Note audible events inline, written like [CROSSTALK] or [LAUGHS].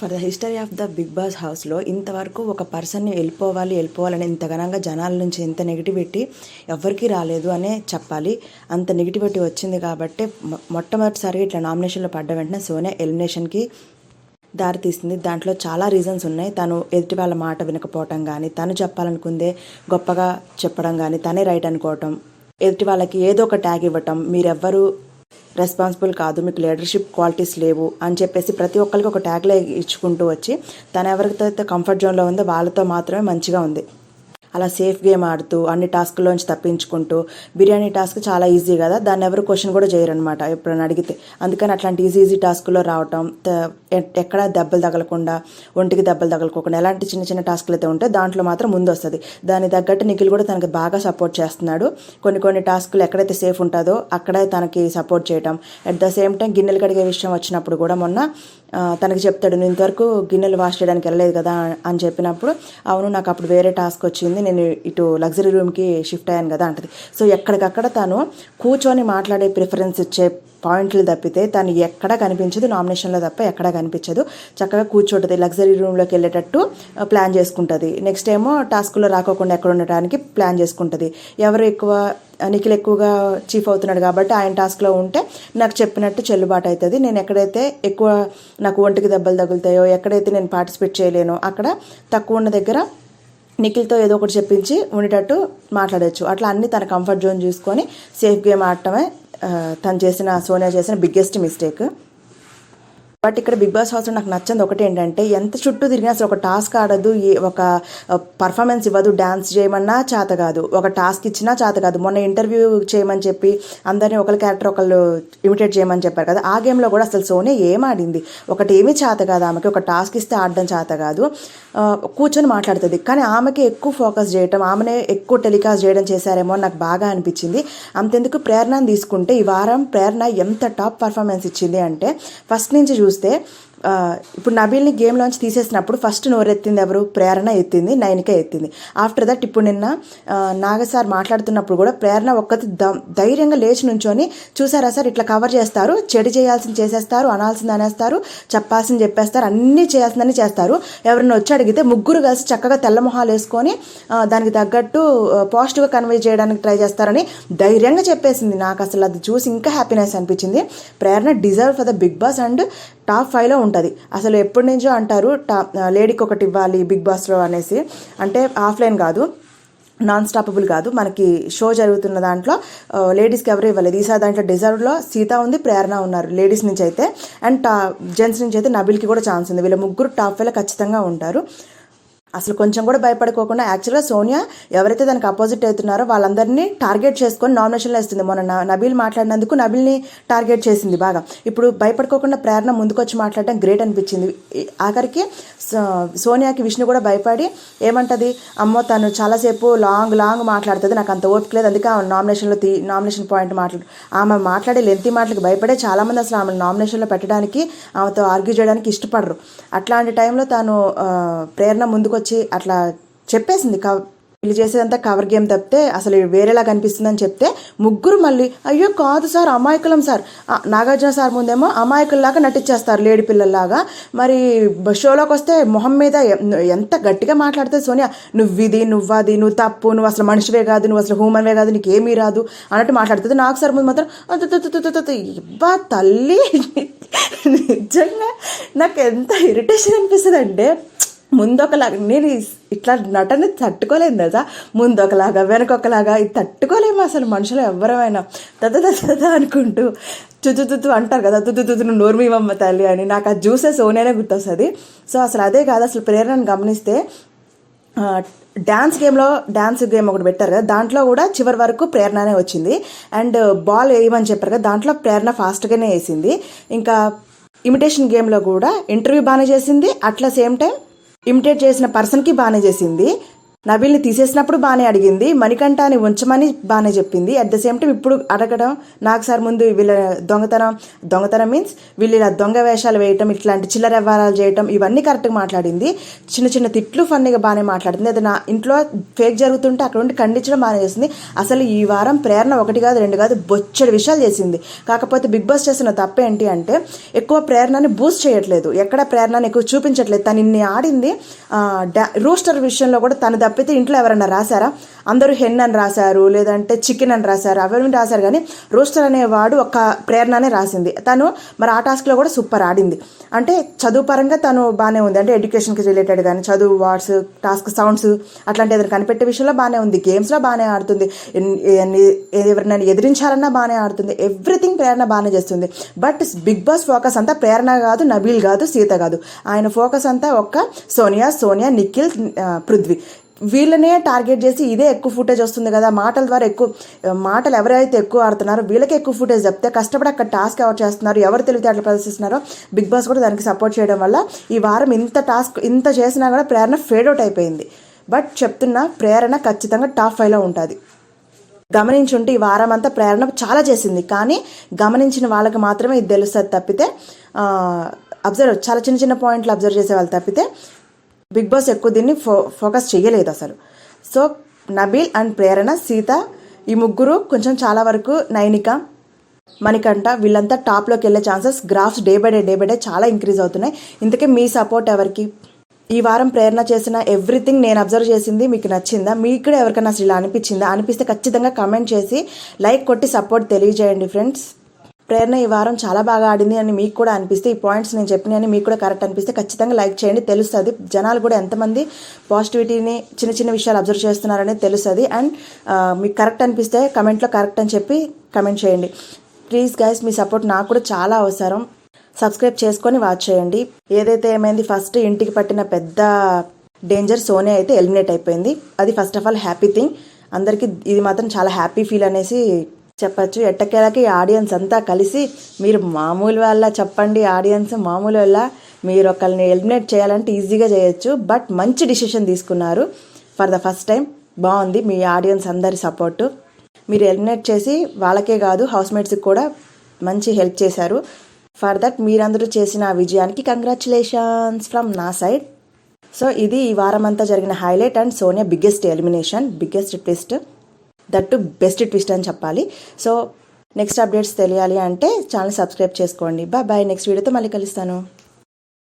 For the history of the big boss హౌస్లో ఇంతవరకు ఒక పర్సన్ని వెళ్ళిపోవాలి వెళ్ళిపోవాలని ఇంత ఘనంగా జనాల నుంచి ఇంత నెగిటివిటీ ఎవరికి రాలేదు అనే చెప్పాలి. అంత నెగిటివిటీ వచ్చింది కాబట్టి మొట్టమొదటిసారిగా ఇట్లా నామినేషన్లో పడ్డ వెంటనే సోనియా ఎలిమినేషన్కి దారితీస్తుంది దాంట్లో చాలా రీజన్స్ ఉన్నాయి. తను ఎదుటి వాళ్ళ మాట వినకపోవటం కానీ తను చెప్పాలనుకుందే గొప్పగా చెప్పడం కానీ తనే రైట్ అనుకోవటం ఎదుటి వాళ్ళకి ఏదో ఒక ట్యాగ్ ఇవ్వటం మీరెవ్వరు రెస్పాన్సిబుల్ కాదు మీకు లీడర్షిప్ క్వాలిటీస్ లేవు అని చెప్పేసి ప్రతి ఒక్కరికి ఒక ట్యాగ్లే ఇచ్చుకుంటూ వచ్చి తను ఎవరికైతే కంఫర్ట్ జోన్లో ఉందో వాళ్ళతో మాత్రమే మంచిగా ఉంది. అలా సేఫ్ గేమ్ ఆడుతూ అన్ని టాస్క్లోంచి తప్పించుకుంటూ బిర్యానీ టాస్క్ చాలా ఈజీ కదా? దాన్ని ఎవరు క్వశ్చన్ కూడా చేయరనమాట ఎప్పుడైనా అడిగితే. అందుకని అట్లాంటి ఈజీ ఈజీ టాస్క్లో రావటం ఎ- ఎక్కడ దెబ్బలు తగలకుండా ఒంటికి దెబ్బలు తగలకోకుండా ఎలాంటి చిన్న చిన్న టాస్క్లు అయితే ఉంటే దాంట్లో మాత్రం ముందు వస్తుంది దాని తగ్గట్టు నిఖిల్ కూడా తనకి బాగా సపోర్ట్ చేస్తున్నాడు. కొన్ని కొన్ని టాస్క్లు ఎక్కడైతే సేఫ్ ఉంటుందో అక్కడే తనకి సపోర్ట్ చేయటం. అట్ ద సేమ్ టైం గిన్నెలు కడిగే విషయం వచ్చినప్పుడు కూడా మొన్న తనకి చెప్తాడు నేను ఇంతవరకు గిన్నెలు వాష్ చేయడానికి వెళ్ళలేదు కదా? అని చెప్పినప్పుడు అవును నాకు అప్పుడు వేరే టాస్క్ వచ్చింది. నేను ఇటు లగ్జరీ రూమ్కి షిఫ్ట్ అయ్యాను కదా అంటది. సో ఎక్కడికక్కడ తను కూర్చొని మాట్లాడే ప్రిఫరెన్స్ ఇచ్చే పాయింట్లు తప్పితే తను ఎక్కడా కనిపించదు నామినేషన్లో తప్ప ఎక్కడా కనిపించదు. చక్కగా కూర్చుంటుంది లగ్జరీ రూమ్లోకి వెళ్ళేటట్టు uh, ప్లాన్ చేసుకుంటుంది. నెక్స్ట్ ఏమో టాస్క్లో రాకోకుండా ఎక్కడ ఉండటానికి ప్లాన్ చేసుకుంటుంది. ఎవరు ఎక్కువ uh, నిఖిల్ ఎక్కువగా చీఫ్ అవుతున్నాడు కాబట్టి ఆయన టాస్క్లో ఉంటే నాకు చెప్పినట్టు చెల్లుబాటు అవుతుంది నేను ఎక్కడైతే ఎక్కువ నాకు ఒంటికి దెబ్బలు తగులుతాయో ఎక్కడైతే నేను పార్టిసిపేట్ చేయలేనో అక్కడ తక్కువ ఉన్న దగ్గర నిఖిల్తో ఏదో ఒకటి చెప్పించి ఉండేటట్టు మాట్లాడచ్చు. అట్లా అన్ని తన కంఫర్ట్ జోన్ చూసుకొని సేఫ్ గేమ్ ఆడటమే తను చేసిన సోనియా చేసిన బిగ్గెస్ట్ మిస్టేక్ బట్ ఇక్కడ బిగ్ బాస్ హౌస్లో నాకు నచ్చింది ఒకటి ఏంటంటే ఎంత చుట్టూ తిరిగినా అసలు ఒక టాస్క్ ఆడదు ఒక పర్ఫార్మెన్స్ ఇవ్వదు డాన్స్ చేయమన్నా చేత కాదు. ఒక టాస్క్ ఇచ్చినా చేత కాదు. మొన్న ఇంటర్వ్యూ చేయమని చెప్పి అందరినీ ఒకరి క్యారెక్టర్ ఒకళ్ళు ఇమిటేట్ చేయమని చెప్పారు కదా ఆ గేమ్లో కూడా అసలు సోనే ఏం ఆడింది? ఒకటి ఏమీ చేత కాదు ఆమెకి ఒక టాస్క్ ఇస్తే ఆడడం చేత కాదు. కూర్చొని మాట్లాడుతుంది. కానీ ఆమెకి ఎక్కువ ఫోకస్ చేయటం ఆమెనే ఎక్కువ టెలికాస్ట్ చేయడం చేశారేమో నాకు బాగా అనిపించింది. అంతెందుకు ప్రేరణను తీసుకుంటే ఈ వారం ప్రేరణ ఎంత టాప్ పర్ఫార్మెన్స్ ఇచ్చింది అంటే ఫస్ట్ నుంచి చూస్తే ఇప్పుడు నబీల్ని గేమ్లోంచి తీసేసినప్పుడు ఫస్ట్ నోరెత్తింది ఎవరు? ప్రేరణ ఎత్తింది నైనిక ఎత్తింది. ఆఫ్టర్ దట్ ఇప్పుడు నిన్న నాగసార్ నాగ సార్ మాట్లాడుతున్నప్పుడు కూడా ప్రేరణ ఒక్కటి ద- ధైర్యంగా లేచి నుంచొని చూసారా సార్ ఇట్లా కవర్ చేస్తారు చెడు చేయాల్సింది చేసేస్తారు అనాల్సింది అనేస్తారు చెప్పాల్సింది చెప్పేస్తారు అన్నీ చేయాల్సిందని చేస్తారు. ఎవరిని వచ్చి అడిగితే ముగ్గురు కలిసి చక్కగా తెల్లమొహాలు వేసుకొని దానికి తగ్గట్టు పాజిటివ్గా కన్వే చేయడానికి ట్రై చేస్తారని ధైర్యంగా చెప్పేసింది. నాకు అసలు అది చూసి ఇంకా హ్యాపీనెస్ అనిపించింది. Prerana deserve for the big boss and top ఫైవ్లో ఉంటుంది ఉంటుంది. అసలు ఎప్పటి నుంచో అంటారు టాప్ లేడీకి ఒకటి ఇవ్వాలి బిగ్ బాస్లో అనేసి. అంటే ఆఫ్లైన్ కాదు నాన్ స్టాపబుల్ కాదు. మనకి షో జరుగుతున్న దాంట్లో లేడీస్కి ఎవరు ఇవ్వలేదు. ఈసారి దాంట్లో డిజర్వ్లో సీత ఉంది ప్రేరణ ఉన్నారు లేడీస్ నుంచి అయితే. అండ్ టా జెంట్స్ నుంచి అయితే నబిల్కి కూడా ఛాన్స్ ఉంది. వీళ్ళ ముగ్గురు టాప్ వేళ ఖచ్చితంగా ఉంటారు. అసలు కొంచెం కూడా భయపడుకోకుండా యాక్చువల్గా సోనియా ఎవరైతే దానికి అపోజిట్ అవుతున్నారో వాళ్ళందరినీ టార్గెట్ చేసుకొని నామినేషన్లో వేస్తుంది. మొన్న నబీల్ మాట్లాడినందుకు నబీల్ని టార్గెట్ చేసింది బాగా. ఇప్పుడు భయపడుకోకుండా ప్రేరణ ముందుకొచ్చి మాట్లాడడం గ్రేట్ అనిపించింది. ఆఖరికి సో- సోనియాకి విష్ణు కూడా భయపడి ఏమంటది? అమ్మో తను చాలాసేపు లాంగ్ లాంగ్ మాట్లాడుతుంది. నాకు అంత ఓపిక లేదు. అందుకే ఆమె నామినేషన్లో తీ నామినేషన్ పాయింట్ మాట్లాడు ఆమె మాట్లాడే లెంతి మాటలకు భయపడే చాలామంది అసలు ఆమె నామినేషన్లో పెట్టడానికి ఆమెతో ఆర్గ్యూ చేయడానికి ఇష్టపడరు. అట్లాంటి టైంలో తాను ప్రేరణ ముందుకు వచ్చి అట్లా చెప్పేసింది. కవ్ వీళ్ళు చేసేదంతా కవర్ గేమ్ తప్పితే అసలు వేరేలా కనిపిస్తుందని చెప్తే ముగ్గురు మళ్ళీ అయ్యో కాదు సార్ అమాయకులం సార్. నాగార్జున సార్ ముందేమో అమాయకుల్లాగా నటించేస్తారు లేడి పిల్లల్లాగా. మరి షోలోకి వస్తే మొహం మీద ఎంత గట్టిగా మాట్లాడితే సోనియా నువ్వు ఇది నువ్వు అది నువ్వు తప్పు నువ్వు అసలు మనిషివే కాదు నువ్వు అసలు హ్యూమన్వే కాదు నీకు ఏమీ రాదు అన్నట్టు మాట్లాడుతుంది. నాకు సార్ ముందు మాత్రం "అత్ ఇబ్బా తల్లి. [LAUGHS] నిజంగా నాకు ఎంత ఇరిటేషన్ అనిపిస్తుంది అంటే ముందొకలాగా నేను ఇట్లా నటన తట్టుకోలేను కదా ముందొకలాగా వెనకొకలాగా ఇది తట్టుకోలేము అసలు మనుషులు ఎవరైనా తద తద అనుకుంటూ తుతు తుతు అంటారు కదా తుతు తుతు తల్లి అని. నాకు అది జ్యూసెస్ ఓనేనే గుర్తొస్తుంది. సో అసలు అదే కాదు అసలు ప్రేరణను గమనిస్తే డ్యాన్స్ గేమ్లో డ్యాన్స్ గేమ్ ఒకటి పెట్టారు కదా దాంట్లో కూడా చివరి వరకు ప్రేరణనే వచ్చింది. అండ్ బాల్ వేయమని చెప్పారు కదా దాంట్లో ప్రేరణ ఫాస్ట్గానే వేసింది. ఇంకా ఇమిటేషన్ గేమ్లో కూడా ఇంటర్వ్యూ బాగానే చేసింది అట్లా సేమ్ టైం ఇమిటేట్ చేసిన పర్సన్కి బాగానే చేసింది. నబీల్ని తీసేసినప్పుడు బాగానే అడిగింది. మణికంఠని ఉంచమని బాగానే చెప్పింది. అట్ ద సేమ్ టైం ఇప్పుడు అడగడం నాకు సార్ ముందు వీళ్ళ దొంగతనం దొంగతనం మీన్స్ వీళ్ళు ఇలా దొంగ వేషాలు వేయటం ఇట్లాంటి చిల్లర వ్యవహారాలు చేయటం ఇవన్నీ కరెక్ట్గా మాట్లాడింది. చిన్న చిన్న తిట్లు ఫన్నీగా బాగానే మాట్లాడింది. అది నా ఇంట్లో ఫేక్ జరుగుతుంటే అక్కడ ఉండి ఖండించడం బాగానే చేసింది. అసలు ఈ వారం ప్రేరణ ఒకటి కాదు రెండు కాదు బొచ్చడి విషయాలు చేసింది. కాకపోతే బిగ్ బాస్ చేసిన తప్పేంటి అంటే ఎక్కువ ప్రేరణని బూస్ట్ చేయట్లేదు. ఎక్కడ ప్రేరణని ఎక్కువ చూపించట్లేదు. తను ఇన్ని ఆడింది ఆ, రూస్టర్ విషయంలో కూడా తన తప్పితే ఇంట్లో ఎవరన్నా రాశారా? అందరూ హెన్ అని రాశారు లేదంటే చికెన్ అని రాశారు అవన్నీ రాశారు కానీ రోస్టర్ అనేవాడు ఒక ప్రేరణనే రాసింది. తను మరి ఆ టాస్క్లో కూడా సూపర్ ఆడింది. అంటే చదువు పరంగా తను బాగానే ఉంది. అంటే ఎడ్యుకేషన్కి రిలేటెడ్ కానీ చదువు వార్డ్స్ టాస్క్ సౌండ్స్ అట్లాంటి ఏదైనా కనిపెట్టే విషయంలో బాగానే ఉంది. గేమ్స్లో బాగానే ఆడుతుంది. ఎవరినైనా ఎదిరించాలన్నా బాగానే ఆడుతుంది. ఎవ్రీథింగ్ ప్రేరణ బాగానే చేస్తుంది. బట్ బిగ్ బాస్ ఫోకస్ అంతా ప్రేరణ కాదు నబీల్ కాదు సీత కాదు. ఆయన ఫోకస్ అంతా ఒక్క సోనియా సోనియా నిఖిల్ పృథ్వీ. వీళ్ళనే టార్గెట్ చేసి ఇదే ఎక్కువ ఫుటేజ్ వస్తుంది కదా మాటల ద్వారా ఎక్కువ మాటలు ఎవరైతే ఎక్కువ ఆడుతున్నారో వీళ్ళకి ఎక్కువ ఫుటేజ్ చెప్తే కష్టపడి అక్కడ టాస్క్ ఎవరు చేస్తున్నారు ఎవరు తెలివితేటలు ప్రదర్శిస్తున్నారో బిగ్ బాస్ కూడా దానికి సపోర్ట్ చేయడం వల్ల ఈ వారం ఇంత టాస్క్ ఇంత చేసినా కూడా ప్రేరణ ఫేడ్ అవుట్ అయిపోయింది. బట్ చెప్తున్న ప్రేరణ ఖచ్చితంగా టాప్ ఫైవ్లో ఉంటుంది. గమనించుంటే ఈ వారం అంతా ప్రేరణ చాలా చేసింది. కానీ గమనించిన వాళ్ళకి మాత్రమే ఇది తెలుస్తుంది తప్పితే అబ్జర్వ్ చాలా చిన్న చిన్న పాయింట్లు అబ్జర్వ్ చేసే వాళ్ళు తప్పితే బిగ్ బాస్ ఎక్కువ దీన్ని ఫో ఫోకస్ చేయలేదు అసలు. సో నబీల్ అండ్ ప్రేరణ సీత ఈ ముగ్గురు కొంచెం చాలా వరకు నైనిక మణికంఠ వీళ్ళంతా టాప్లోకి వెళ్ళే chances graphs day by day day by day చాలా ఇంక్రీజ్ అవుతున్నాయి. ఇంతకీ మీ సపోర్ట్ ఎవరికి? ఈ వారం ప్రేరణ చేసిన ఎవ్రీథింగ్ నేను అబ్జర్వ్ చేసింది మీకు నచ్చిందా? మీకు కూడా ఎవరికైనా అసలు ఇలా అనిపించిందా? అనిపిస్తే ఖచ్చితంగా కమెంట్ చేసి లైక్ కొట్టి సపోర్ట్ తెలియజేయండి ఫ్రెండ్స్. ప్రేరణ ఈ వారం చాలా బాగా ఆడింది అని మీకు కూడా అనిపిస్తే ఈ పాయింట్స్ నేను చెప్పినాయని మీకు కూడా కరెక్ట్ అనిపిస్తే ఖచ్చితంగా లైక్ చేయండి తెలుస్తుంది. జనాలు కూడా ఎంతమంది పాజిటివిటీని చిన్న చిన్న విషయాలు అబ్జర్వ్ చేస్తున్నారనేది తెలుస్తుంది. అండ్ మీకు కరెక్ట్ అనిపిస్తే కమెంట్లో కరెక్ట్ అని చెప్పి కమెంట్ చేయండి. ప్లీజ్ గైస్ మీ సపోర్ట్ నాకు కూడా చాలా అవసరం. సబ్స్క్రైబ్ చేసుకొని వాచ్ చేయండి. ఏదైతే ఏమైంది ఫస్ట్ ఇంటికి పట్టిన పెద్ద డేంజర్ సోనే అయితే ఎలిమినేట్ అయిపోయింది. అది first of all happy thing. అందరికీ ఇది మాత్రం చాలా హ్యాపీ ఫీల్ అనేసి చెప్పచ్చు. ఎట్టకేలకి ఆడియన్స్ అంతా కలిసి మీరు మామూలు వల్ల చెప్పండి ఆడియన్స్ మామూలు వల్ల మీరు ఒకరిని ఎలిమినేట్ చేయాలంటే ఈజీగా చేయొచ్చు. బట్ మంచి డిసిషన్ తీసుకున్నారు. ఫర్ ద ఫస్ట్ టైం బాగుంది మీ ఆడియన్స్ అందరి సపోర్టు. మీరు ఎలిమినేట్ చేసి వాళ్ళకే కాదు హౌస్మేట్స్కి కూడా మంచి హెల్ప్ చేశారు. ఫర్ దట్ మీరందరూ చేసిన విజయానికి కంగ్రాచులేషన్స్ ఫ్రమ్ నా సైడ్. సో ఇది ఈ వారం అంతా జరిగిన highlight and Sonia biggest elimination biggest twist. That best twist అని చెప్పాలి. సో నెక్స్ట్ అప్డేట్స్ తెలియాలి అంటే ఛానల్ సబ్స్క్రైబ్ చేసుకోండి. Bye bye. నెక్స్ట్ వీడియోతో మళ్ళీ కలుస్తాను.